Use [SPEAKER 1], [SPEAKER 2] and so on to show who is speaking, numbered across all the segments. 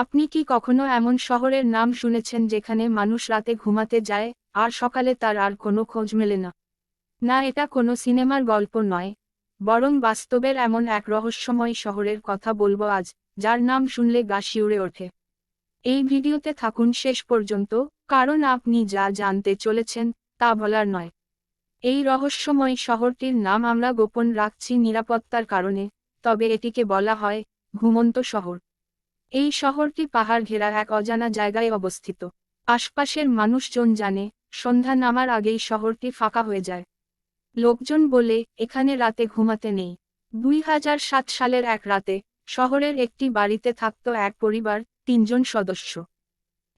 [SPEAKER 1] আপনি কি কখনো এমন শহরের নাম শুনেছেন যেখানে মানুষ রাতে ঘুমাতে যায়, আর সকালে তার আর কোনো খোঁজ মেলে না? না, এটা কোনো সিনেমার গল্প নয়। বরং বাস্তবের এমন এক রহস্যময় শহরের কথা বলব আজ, যার নাম শুনলে গা শিউরে ওঠে। এই ভিডিওতে থাকুন শেষ পর্যন্ত, কারণ আপনি যা জানতে চলেছেন, তা বলার নয়। এই রহস্যময় শহরটির নাম আমরা গোপন রাখছি নিরাপত্তার কারণে, তবে এটিকে বলা হয়, ঘুমন্ত শহর। এই শহরটি পাহাড় ঘেরা এক অজানা জায়গায় অবস্থিত। আশপাশের মানুষজন জানে, সন্ধ্যা নামার আগেই শহরটি ফাঁকা হয়ে যায়। লোকজন বলে, এখানে রাতে ঘুমাতে নেই। দুই হাজার সাত সালের এক রাতে, শহরের একটি বাড়িতে থাকত এক পরিবার, তিনজন সদস্য।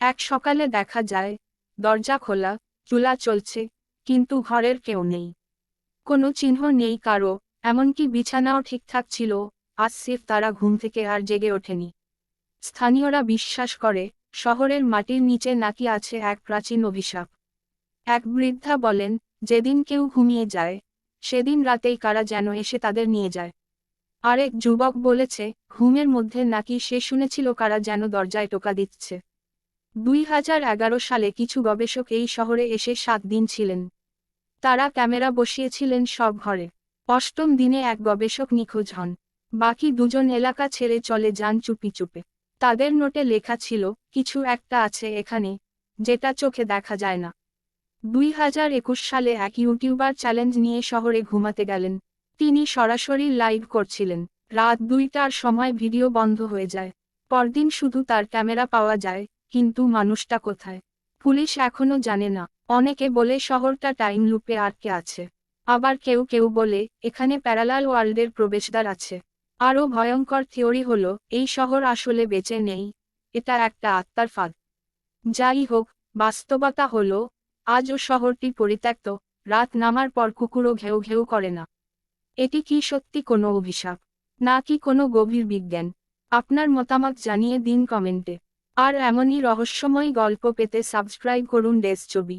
[SPEAKER 1] এক সকালে দেখা যায়, দরজা খোলা, চুলা চলছে, কিন্তু ঘরের কেউ নেই। কোনো চিহ্ন নেই কারও, এমনকি বিছানাও ঠিকঠাক ছিল, আজ সিফ তারা ঘুম থেকে আর জেগে ওঠেনি। স্থানীয়রা বিশ্বাস করে, শহরের মাটির নিচে নাকি আছে এক প্রাচীন অভিশাপ। এক বৃদ্ধা বলেন, যেদিন কেউ ঘুমিয়ে যায়, সেদিন রাতেই কারা যেন এসে তাদের নিয়ে যায়। আরেক যুবক বলেছে, ঘুমের মধ্যে নাকি সে শুনেছিল কারা যেন দরজায় টোকা দিচ্ছে। দুই হাজার এগারো সালে কিছু গবেষক এই শহরে এসে সাত দিন ছিলেন। তারা ক্যামেরা বসিয়েছিলেন সব ঘরে। অষ্টম দিনে এক গবেষক নিখোঁজ হন। বাকি দুজন এলাকা ছেড়ে চলে যান চুপি চুপে। তাদের নোটে লেখা ছিল, কিছু একটা আছে এখানে, যেটা চোখে দেখা যায় না। দুই হাজার একুশ সালে এক ইউটিউবার চ্যালেঞ্জ নিয়ে শহরে ঘুমাতে গেলেন। তিনি সরাসরি লাইভ করছিলেন। রাত দুইটার সময় ভিডিও বন্ধ হয়ে যায়। পরদিন শুধু তার ক্যামেরা পাওয়া যায়, কিন্তু মানুষটা কোথায়? পুলিশ এখনও জানে না। অনেকে বলে শহরটা টাইম লুপে আটকে আছে। আবার কেউ কেউ বলে, এখানে প্যারালাল ওয়ার্ল্ডের প্রবেশদ্বার আছে। আরও ভয়ঙ্কর থিওরি হল, এই শহর আসলে বেঁচে নেই। এটা একটা আত্মার ফাঁদ। যাই হোক, বাস্তবতা হলো আজও শহরটি পরিত্যক্ত, রাত নামার পর কুকুরও ঘেউ ঘেউ করে না। এটি কি সত্যি কোনো অভিশাপ? নাকি কোনো গভীর বিজ্ঞান? আপনার মতামত জানিয়ে দিন কমেন্টে। আর এমনই রহস্যময় গল্প পেতে সাবস্ক্রাইব করুন ডেস ছবি